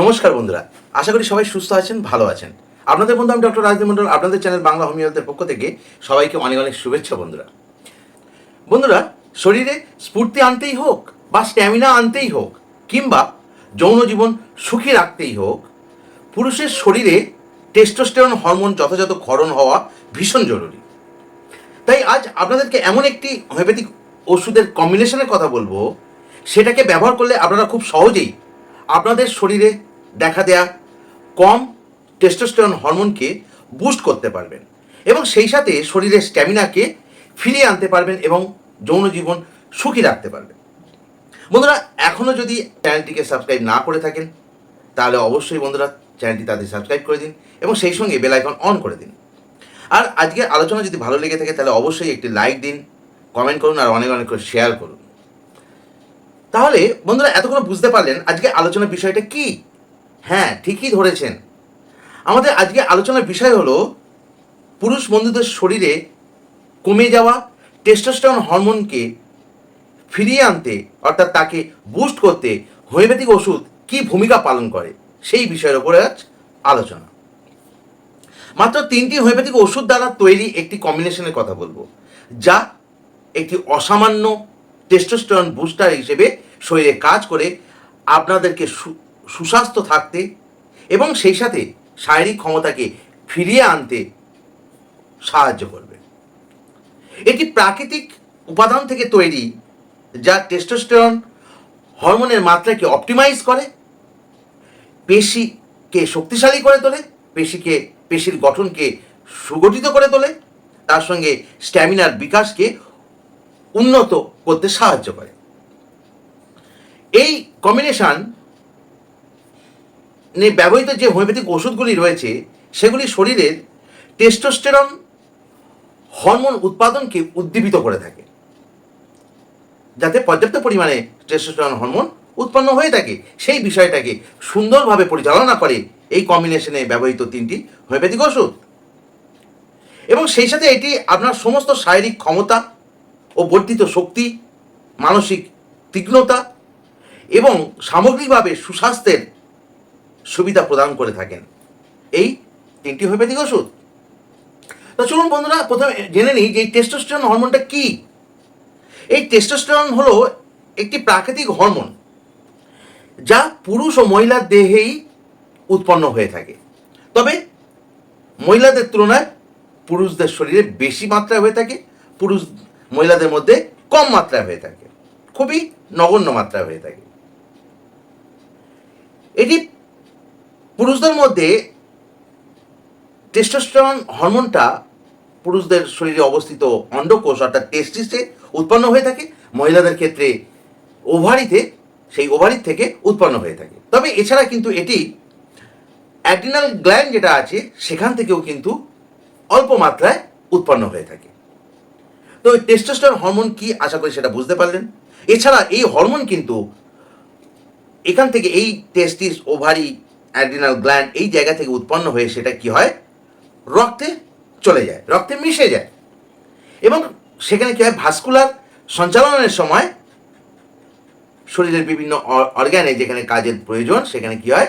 নমস্কার বন্ধুরা, আশা করি সবাই সুস্থ আছেন, ভালো আছেন। আপনাদের বন্ধু, আমি ডক্টর রাজদীপ মন্ডল আপনাদের চ্যানেল বাংলা হোমিওপ্যাথের পক্ষ থেকে সবাইকে অনেক অনেক শুভেচ্ছা বন্ধুরা। বন্ধুরা, শরীরে স্ফূর্তি আনতেই হোক বা স্ট্যামিনা আনতেই হোক, কিংবা যৌন জীবন সুখী রাখতেই হোক, পুরুষের শরীরে টেস্টোস্টেরন হরমোন যথাযথ ক্ষরণ হওয়া ভীষণ জরুরি। তাই আজ আপনাদেরকে এমন একটি হোমিওপ্যাথিক ওষুধের কম্বিনেশনের কথা বলব, সেটাকে ব্যবহার করলে আপনারা খুব সহজেই আপনাদের শরীরে দেখা দেয়া কম টেস্টোস্টেরন হরমোনকে বুস্ট করতে পারবেন এবং সেই সাথে শরীরের স্ট্যামিনাকে ফিরিয়ে আনতে পারবেন এবং যৌন জীবন সুখী রাখতে পারবেন। বন্ধুরা এখনও যদি চ্যানেলটিকে সাবস্ক্রাইব না করে থাকেন, তাহলে অবশ্যই বন্ধুরা চ্যানেলটি তাদের সাবস্ক্রাইব করে দিন এবং সেই সঙ্গে বেল আইকন অন করে দিন। আর আজকের আলোচনা যদি ভালো লেগে থাকে, তাহলে অবশ্যই একটি লাইক দিন, কমেন্ট করুন আর অনেক অনেক করে শেয়ার করুন। তাহলে বন্ধুরা এতক্ষণ বুঝতে পারলেন আজকে আলোচনার বিষয়টা কি? হ্যাঁ ঠিকই ধরেছেন। আমাদের আজকে আলোচনার বিষয় হলো পুরুষ বন্ধুদের শরীরে কমে যাওয়া টেস্টোস্টেরন হরমোনকে ফিরিয়ে আনতে, অর্থাৎ তাকে বুস্ট করতে হোমিওপ্যাথিক ওষুধ কি ভূমিকা পালন করে, সেই বিষয়ের উপরে আজ আলোচনা। মাত্র তিনটি হোমিওপ্যাথিক ওষুধ দ্বারা তৈরি একটি কম্বিনেশনের কথা বলব, যা একটি অসামান্য টেস্টোস্টেরন বুস্টার হিসেবে শরীরে কাজ করে আপনাদেরকে সুস্বাস্থ্য থাকতে এবং সেই সাথে শারীরিক ক্ষমতাকে ফিরিয়ে আনতে সাহায্য করবে। এটি প্রাকৃতিক উপাদান থেকে তৈরি যা টেস্টোস্টেরন হরমোনের মাত্রাকে অপটিমাইজ করে, পেশিকে শক্তিশালী করে তোলে, পেশিকে, পেশির গঠনকে সুগঠিত করে তোলে, তার সঙ্গে স্ট্যামিনার বিকাশকে উন্নত করতে সাহায্য করে। এই কম্বিনেশন ব্যবহৃত যে হোমিওপ্যাথিক ওষুধগুলি রয়েছে, সেগুলি শরীরের টেস্টোস্টেরন হরমোন উৎপাদনকে উদ্দীপিত করে থাকে। যাতে পর্যাপ্ত পরিমাণে টেস্টোস্টেরন হরমোন উৎপন্ন হয়ে থাকে। সেই বিষয়টাকে সুন্দরভাবে পরিচালনা করে এই কম্বিনেশনে ব্যবহৃত তিনটি হোমিওপ্যাথিক ওষুধ। এবং সেই সাথে এটি আপনার সমস্ত শারীরিক ক্ষমতা ও বর্ধিত শক্তি, মানসিক তীক্ষ্ণতা এবং সামগ্রিকভাবে সুস্বাস্থ্যের সুবিধা প্রদান করে থাকেন। এই তিনটি হোমিওপ্যাথিক ওষুধ। তো চলুন বন্ধুরা, প্রথমে জেনে নিই যে এই টেস্টোস্টেরন হরমোনটা কি। এই টেস্টোস্টেরন হলো একটি প্রাকৃতিক হরমোন যা পুরুষ ও মহিলার দেহেই উৎপন্ন হয়ে থাকে। তবে মহিলাদের তুলনায় পুরুষদের শরীরে বেশি মাত্রায় হয়ে থাকে, পুরুষ মহিলাদের মধ্যে কম মাত্রায় হয়ে থাকে। খুবই নগণ্য মাত্রায় হয়ে থাকে। এটি পুরুষদের মধ্যে টেস্টোস্টেরন হরমোনটা পুরুষদের শরীরে অবস্থিত অন্ডকোষ অর্থাৎ টেস্টিসে উৎপন্ন হয়ে থাকে। মহিলাদের ক্ষেত্রে ওভারিতে সেই ওভারির থেকে উৎপন্ন হয়ে থাকে। তবে এছাড়া কিন্তু এটি অ্যাড্রিনাল গ্ল্যান্ড যেটা আছে, সেখান থেকেও কিন্তু অল্প মাত্রায় উৎপন্ন হয়ে থাকে। তো টেস্টোস্টেরন হরমোন কি? আশা করি সেটা বুঝতে পারলেন। এছাড়া এই হরমোন কিন্তু এখান থেকে এই টেস্টিস ওভারি অ্যাড্রিনাল গ্ল্যান্ড এই জায়গা থেকে উৎপন্ন হয়ে সেটা কি হয়? রক্তে চলে যায়, রক্তে মিশে যায়। এবং সেখানে কি হয়? ভাস্কুলার সঞ্চালনের সময় শরীরের বিভিন্ন অর্গ্যানে যেখানে কাজের প্রয়োজন, সেখানে কি হয়?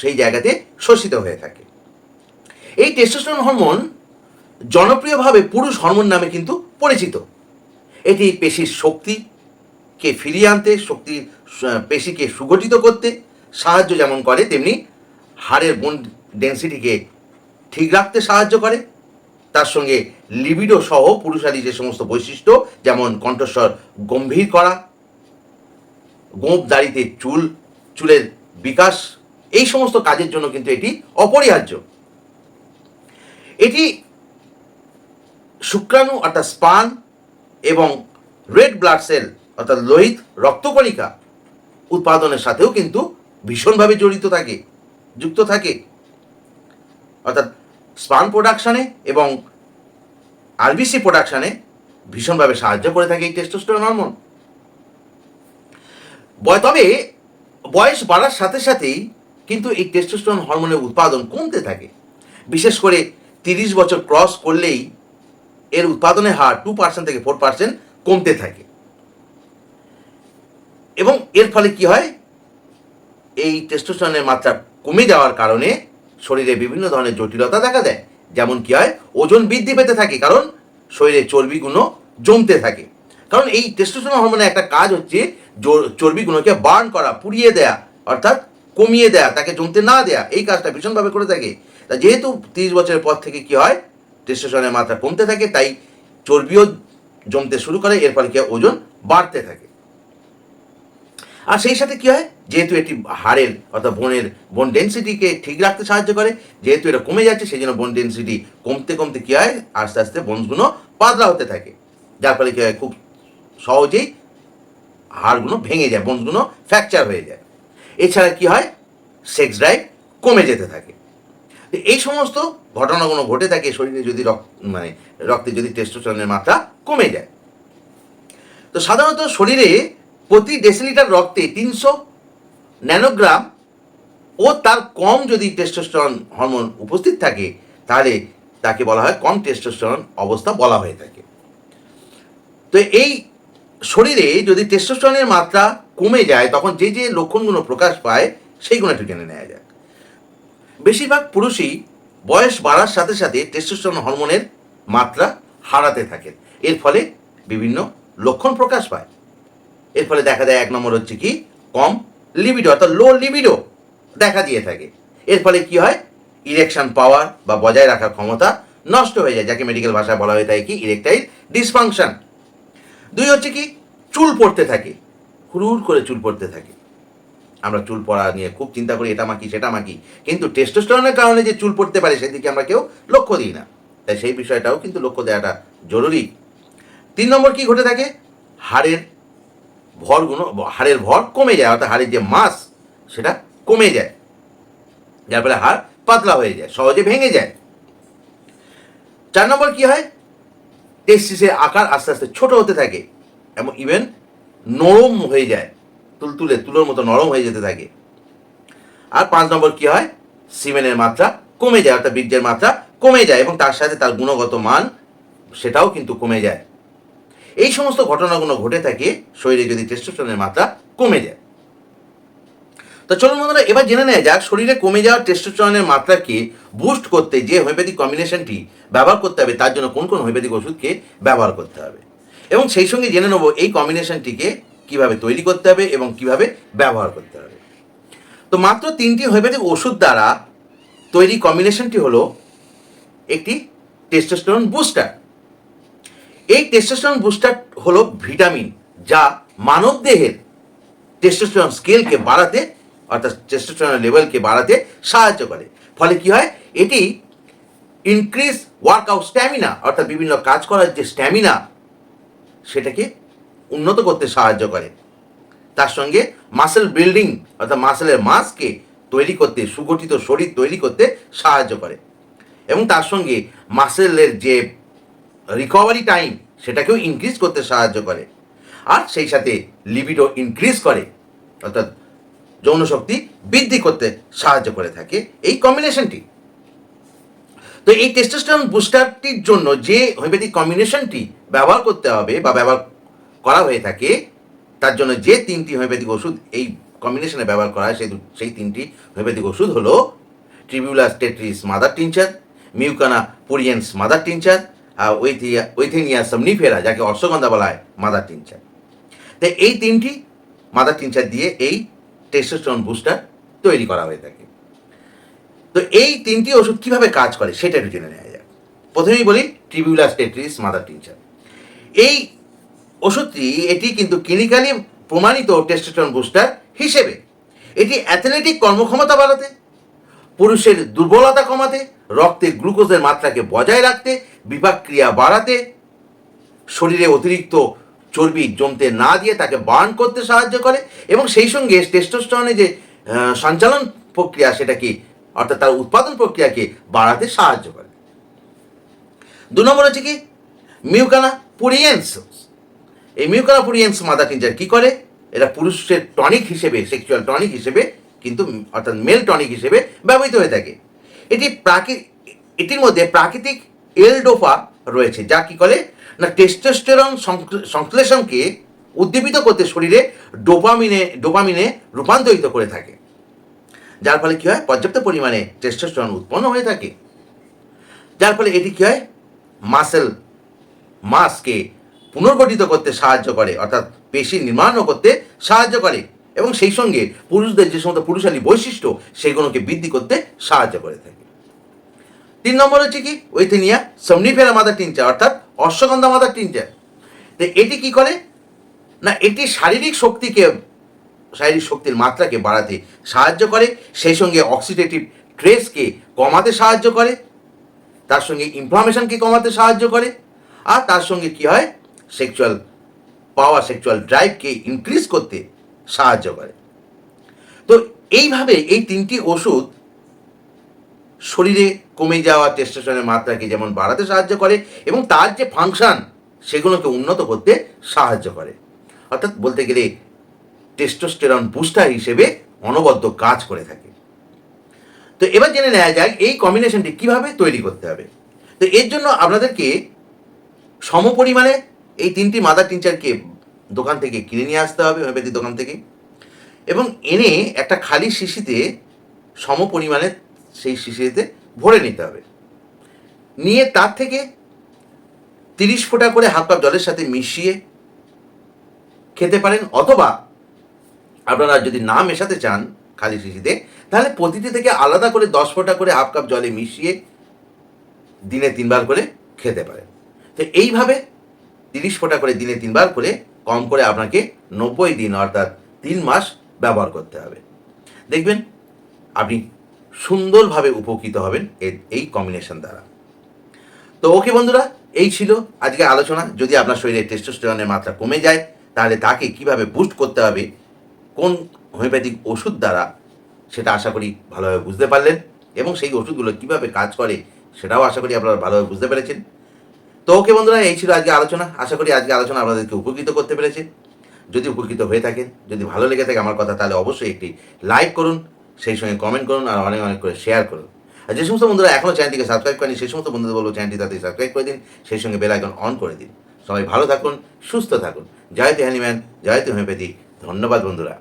সেই জায়গাতে শোষিত হয়ে থাকে। এই টেস্টোস্টেরন হরমোন জনপ্রিয়ভাবে পুরুষ হরমোন নামে কিন্তু পরিচিত। এটি পেশির শক্তিকে ফিরিয়ে আনতে শক্তি পেশিকে সুগঠিত করতে, সাহায্য যেমন করে, তেমনি হাড়ের বোন ডেন্সিটিকে ঠিক রাখতে সাহায্য করে। তার সঙ্গে লিবিডো সহ পুরুষালী যে সমস্ত বৈশিষ্ট্য, যেমন কণ্ঠস্বর গম্ভীর করা গোঁপ দাড়িতে চুল, চুলের বিকাশ, এই সমস্ত কাজের জন্য কিন্তু এটি অপরিহার্য। এটি শুক্রাণু অর্থাৎ স্পান এবং রেড ব্লাড সেল অর্থাৎ লোহিত রক্তকণিকা উৎপাদনের সাথেও কিন্তু ভীষণভাবে জড়িত থাকে, যুক্ত থাকে। অর্থাৎ স্পান প্রোডাকশানে এবং আরবিসি প্রোডাকশানে ভীষণভাবে সাহায্য করে থাকে এই টেস্টোস্টেরন হরমোন বয় তবে বয়স বাড়ার সাথে সাথেই কিন্তু এই টেস্টোস্টেরন হরমোনের উৎপাদন কমতে থাকে। বিশেষ করে তিরিশ বছর ক্রস করলেই এর উৎপাদনের হার টু পার্সেন্ট থেকে ফোর পার্সেন্ট কমতে থাকে। এবং এর ফলে কি হয়? এই টেস্টোস্টেরনের মাত্রা কমে যাওয়ার কারণে শরীরে বিভিন্ন ধরনের জটিলতা দেখা দেয়। যেমন কি হয়? ওজন বৃদ্ধি পেতে থাকে, কারণ শরীরে চর্বিগুলো জমতে থাকে। কারণ এই টেস্টোস্টেরন হরমোনের একটা কাজ হচ্ছে চর্বিগুলোকে বার্ন করা, পুড়িয়ে দেয়া, অর্থাৎ কমিয়ে দেয়া, তাকে জমতে না দেয়া, এই কাজটা ভীষণভাবে করে থাকে। তা যেহেতু তিরিশ বছরের পর থেকে কি হয়? টেস্টোস্টেরনের মাত্রা কমতে থাকে, তাই চর্বিও জমতে শুরু করে, এর ফলে কি ওজন বাড়তে থাকে। আর সেই সাথে কি হয়? যেহেতু এটি হাড়ের অর্থাৎ বোনের, বোন ডেন্সিটিকে ঠিক রাখতে সাহায্য করে, যেহেতু এটা কমে যাচ্ছে সেই জন্য বোন ডেন্সিটি কমতে কমতে কী হয়? আস্তে আস্তে বোনসগুলো পাতলা হতে থাকে। যার ফলে কী হয়? খুব সহজেই হাড়গুলো ভেঙে যায়, বোনসগুলো ফ্র্যাকচার হয়ে যায়। এছাড়া কি হয়? সেক্স ড্রাইভ কমে যেতে থাকে। এই সমস্ত ঘটনাগুলো ঘটে থাকে শরীরে যদি রক্ত মানে রক্তে যদি টেস্টোস্টেরনের মাত্রা কমে যায়। তো সাধারণত শরীরে প্রতি ডেসিলিটার রক্তে তিনশো ন্যানোগ্রাম ও তার কম যদি টেস্টোস্টেরন হরমোন উপস্থিত থাকে, তাহলে তাকে বলা হয় কম টেস্টোস্টেরন অবস্থা বলা হয়ে থাকে। তো এই শরীরে যদি টেস্টোস্টেরনের মাত্রা কমে যায়, তখন যে যে লক্ষণগুলো প্রকাশ পায়, সেইগুলো একটু জেনে নেওয়া যাক। বেশিরভাগ পুরুষই বয়স বাড়ার সাথে সাথে টেস্টোস্টেরন হরমোনের মাত্রা হারাতে থাকেন। এর ফলে বিভিন্ন লক্ষণ প্রকাশ পায়। এর ফলে দেখা যায় এক নম্বর হচ্ছে কি, কম লিবিডো অর্থাৎ লো লিবিডো দেখা দিয়ে থাকে। এর ফলে কি হয়? ইরেকশন পাওয়ার বা বজায় রাখার ক্ষমতা নষ্ট হয়ে যায়, যাকে মেডিকেল ভাষায় বলা হয়ে থাকে কি ইরেকটাইল ডিসফাংশন দুই হচ্ছে কি, চুল পড়তে থাকে। হুড় করে চুল পড়তে থাকে। আমরা চুল পড়া নিয়ে খুব চিন্তা করি, এটা মাখি, সেটা মাখি। কিন্তু টেস্টোস্টেরনের কারণে যে চুল পড়তে পারে, সেদিকে আমরা কেউ লক্ষ্য দিই না। তাই সেই বিষয়টাও কিন্তু লক্ষ্য দেওয়াটা জরুরি। তিন নম্বর কি ঘটে থাকে? হাড়ের ভরগুলো হাড়ের ভর কমে যায়, অর্থাৎ হাড়ের যে মাস, সেটা কমে যায়। যার ফলে হাড় পাতলা হয়ে যায়, সহজে ভেঙে যায়। চার নম্বর কি হয়? টেস্টিসের আকার আস্তে আস্তে ছোট হতে থাকে এবং ইভেন নরম হয়ে যায়। তুলতুলে তুলোর মতো নরম হয়ে যেতে থাকে। আর পাঁচ নম্বর কি হয়? সিমেনের মাত্রা কমে যায়, অর্থাৎ বীর্যের মাত্রা কমে যায় এবং তার সাথে তার গুণগত মান সেটাও কিন্তু কমে যায়। এই সমস্ত ঘটনাগুলো ঘটে থাকে শরীরে যদি টেস্টোস্টেরনের মাত্রা কমে যায়। তো চলুন বন্ধুরা, এবার জেনে নেওয়া যাক শরীরে কমে যাওয়া টেস্টোস্টেরনের মাত্রাকে বুস্ট করতে যে হোমিওপ্যাথিক কম্বিনেশনটি ব্যবহার করতে হবে, তার জন্য কোন কোন হোমিওপ্যাথিক ওষুধকে ব্যবহার করতে হবে। এবং সেই সঙ্গে জেনে নেব এই কম্বিনেশনটিকে কীভাবে তৈরি করতে হবে এবং কীভাবে ব্যবহার করতে হবে। তো মাত্র তিনটি হোমিওপ্যাথিক ওষুধ দ্বারা তৈরি কম্বিনেশনটি হলো একটি টেস্টোস্টেরন বুস্টার এই টেস্টোস্টেরন বুস্টার হলো ভিটামিন যা মানব দেহের টেস্টোস্টেরন স্কেলকে বাড়াতে অর্থাৎ টেস্টোস্টেরন লেভেলকে বাড়াতে সাহায্য করে। ফলে কি হয়? এটি ইনক্রিজ ওয়ার্কআউট স্ট্যামিনা অর্থাৎ বিভিন্ন কাজ করার যে স্ট্যামিনা সেটাকে উন্নত করতে সাহায্য করে। তার সঙ্গে মাসেল বিল্ডিং অর্থাৎ মাসেলের মাসকে তৈরি করতে, সুগঠিত শরীর তৈরি করতে সাহায্য করে। এবং তার সঙ্গে মাসেলের যে রিকভারি টাইম সেটাকেও ইনক্রিজ করতে সাহায্য করে। আর সেই সাথে লিবিডো ইনক্রিজ করে, অর্থাৎ যৌন শক্তি বৃদ্ধি করতে সাহায্য করে থাকে এই কম্বিনেশনটি তো এই টেস্টোস্টেরন বুস্টারটির জন্য যে হোমিওপ্যাথিক কম্বিনেশনটি ব্যবহার করতে হবে বা ব্যবহার করা হয়ে থাকে, তার জন্য যে তিনটি হোমিওপ্যাথিক ওষুধ এই কম্বিনেশনে ব্যবহার করা হয়, সেই সেই তিনটি হোমিওপ্যাথিক ওষুধ হলো tribulus terrestris mother tincture mucuna pruriens mother tincture আর ওইথিয়া ওইথেনিয়া সমনিফেরা যাকে অশ্বগন্ধা বলা হয় মাদার টিনচার তো এই তিনটি মাদার টিনচার দিয়ে এই টেস্টোস্টেরন বুস্টার তৈরি করা হয়ে থাকে। তো এই তিনটি ওষুধ কীভাবে কাজ করে, সেটা একটু জেনে নেওয়া যাক। প্রথমেই বলি ট্রিবিউলাস টেট্রিস মাদার টিনচার এই ওষুধটি এটি কিন্তু ক্লিনিক্যালি প্রমাণিত টেস্টোস্টেরন বুস্টার হিসেবে। এটি অ্যাথলেটিক কর্মক্ষমতা বাড়াতে, পুরুষের দুর্বলতা কমাতে, রক্তে গ্লুকোজের মাত্রাকে বজায় রাখতে বিপাক ক্রিয়া বাড়াতে, শরীরে অতিরিক্ত চর্বি জমতে না দিয়ে তাকে বার্ন করতে সাহায্য করে এবং সেই সঙ্গে টেস্টোস্টেরনের যে সঞ্চালন প্রক্রিয়া সেটাকে, অর্থাৎ তার উৎপাদন প্রক্রিয়াকে বাড়াতে সাহায্য করে। দু নম্বর হচ্ছে কি? মিউকানা পুরিয়েন্স এই মিউকানা পুরিয়েন্স মাদার টিনচার কি করে? এরা পুরুষের টনিক হিসেবে সেক্সুয়াল টনিক হিসেবে, কিন্তু অর্থাৎ মেল টনিক হিসেবে ব্যবহৃত হয়ে থাকে। এটি প্রাকৃ, এটির মধ্যে প্রাকৃতিক এলডোফা রয়েছে, যা কি করে? না টেস্টোস্টেরন সংশ্লেষণকে উদ্দীপিত করতে শরীরে ডোপামিনে ডোপামিনে রূপান্তরিত করে থাকে। যার ফলে কী হয়? পর্যাপ্ত পরিমাণে টেস্টোস্টেরন উৎপন্ন হয়ে থাকে। যার ফলে এটি কী হয়? মাসেল মাসকে পুনর্গঠিত করতে সাহায্য করে, অর্থাৎ পেশি নির্মাণও করতে সাহায্য করে। এবং সেই সঙ্গে পুরুষদের যে সমস্ত পুরুষালী বৈশিষ্ট্য, সেগুলোকে বৃদ্ধি করতে সাহায্য করে থাকে। তিন নম্বর হচ্ছে কি? ওইথেনিয়া সমনিফেরা মাদার টিনচার, অর্থাৎ অশ্বগন্ধা মাদার টিনচার। তো এটি কি করে? না, এটি শারীরিক শক্তিকে, শারীরিক শক্তির মাত্রাকে বাড়াতে সাহায্য করে, সেই সঙ্গে অক্সিডেটিভ স্ট্রেসকে কমাতে সাহায্য করে, তার সঙ্গে ইনফ্লামেশনকে কমাতে সাহায্য করে, আর তার সঙ্গে কি হয়? সেক্সুয়াল পাওয়ার সেক্সুয়াল ড্রাইভকে ইনক্রিজ করতে সাহায্য করে। তো এইভাবে এই তিনটি ওষুধ শরীরে কমে যাওয়া টেস্টোস্টেরনের মাত্রাকে যেমন বাড়াতে সাহায্য করে এবং তার যে ফাংশন সেগুলোকে উন্নত করতে সাহায্য করে। অর্থাৎ বলতে গেলে টেস্টোস্টেরন বুস্টার হিসেবে অনবদ্য কাজ করে থাকে। তো এবার জেনে নেওয়া যাক এই কম্বিনেশনটি কীভাবে তৈরি করতে হবে। তো এর জন্য আপনাদেরকে সম পরিমাণে এই তিনটি মাদার টিনচারকে দোকান থেকে কিনে নিয়ে আসতে হবে হোমিওপ্যাথি দোকান থেকে। এবং এনে একটা খালি শিশিতে সম পরিমাণে সেই শিশিতে ভরে নিতে হবে। নিয়ে তার থেকে তিরিশ ফোঁটা করে হাফ কাপ জলের সাথে মিশিয়ে খেতে পারেন, অথবা আপনারা যদি না মেশাতে চান খালি শিশিতে, তাহলে প্রতিটি থেকে আলাদা করে দশ ফোঁটা করে হাফ কাপ জলে মিশিয়ে দিনে তিনবার করে খেতে পারেন। তো এইভাবে তিরিশ ফোঁটা করে দিনে তিনবার করে কম করে আপনাকে নব্বই দিন অর্থাৎ তিন মাস ব্যবহার করতে হবে। দেখবেন, আপনি সুন্দরভাবে উপকৃত হবেন এই কম্বিনেশন দ্বারা। তো ওকে বন্ধুরা, এই ছিল আজকে আলোচনা। যদি আপনার শরীরে টেস্টোস্টেরনের মাত্রা কমে যায়, তাহলে তাকে কীভাবে বুস্ট করতে হবে, কোন হোমিওপ্যাথিক ওষুধ দ্বারা, সেটা আশা করি ভালোভাবে বুঝতে পারলেন এবং সেই ওষুধগুলো কীভাবে কাজ করে, সেটাও আশা করি আপনারা ভালোভাবে বুঝতে পেরেছেন। তো ওকে বন্ধুরা, এই ছিল আজকে আলোচনা। আশা করি আজকে আলোচনা আপনাদেরকে উপকৃত করতে পেরেছে। যদি উপকৃত হয়ে থাকেন, যদি ভালো লেগে থাকে আমার কথা, তাহলে অবশ্যই একটি লাইক করুন, সেই সঙ্গে কমেন্ট করুন, আর অনেক অনেক করে শেয়ার করুন। আর যে সমস্ত বন্ধুরা এখনও চ্যানেলটিকে সাবস্ক্রাইব করেনি, সেই সমস্ত বন্ধুদের বলব চ্যানেলটি তাদের সাবস্ক্রাইব করে দিন, সেই সঙ্গে বেল আইকন অন করে দিন। সবাই ভালো থাকুন, সুস্থ থাকুন। জয়তে হ্যানিম্যান জয়তে হোমিওপ্যাথি ধন্যবাদ বন্ধুরা।